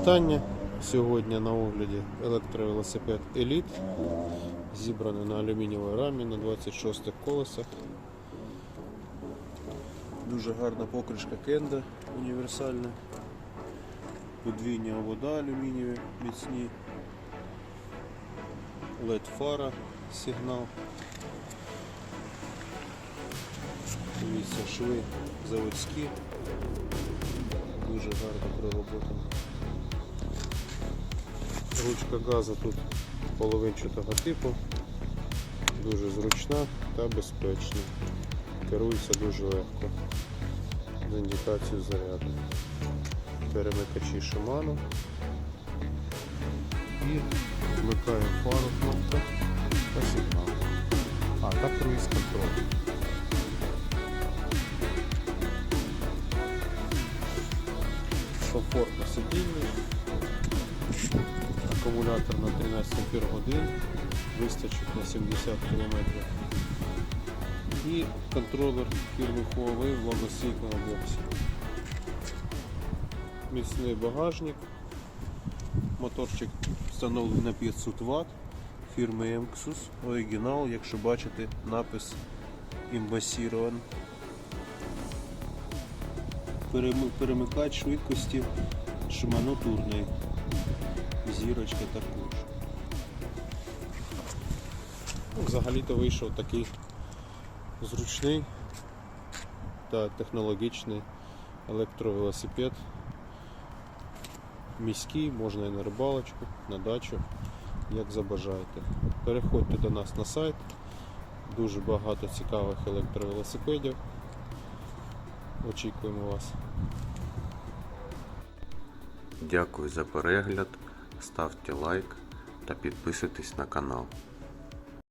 вітання. Сьогодні на огляді електровелосипед Elite, зібраний на алюмінієвій рамі на 26 колесах. Дуже гарна покришка кенда універсальна. Подвійні обода алюмінієві міцні. LED фара сигнал. Дивіться, шви заводські. Дуже гарно пророботано. Ручка газу тут половинчатого типу, дуже зручна та безпечна. Керується дуже легко з індикацією заряду. Перемикачі Shimano. І вмикаємо фару кнопка та сигнал. А, та круїз контроль. Комфортно сидіння. Акумулятор на 13 ампер годин, вистачить на 70 км. І контролер фірми Huawei в влагостійкому боксі. Міцний багажник. Моторчик встановлений на 500 Вт фірми Emxus. Оригінал, якщо бачите, напис імбасірован. Переми- Перемикач швидкості шиманотурний. Зірочка також. Ну, Взагалі-то вийшов такий зручний та технологічний електровелосипед. Міський, можна і на рибалочку, на дачу, як забажаєте. Переходьте до нас на сайт. Дуже багато цікавих електровелосипедів. Очікуємо вас. Дякую за перегляд, ставте лайк та підписуйтесь на канал.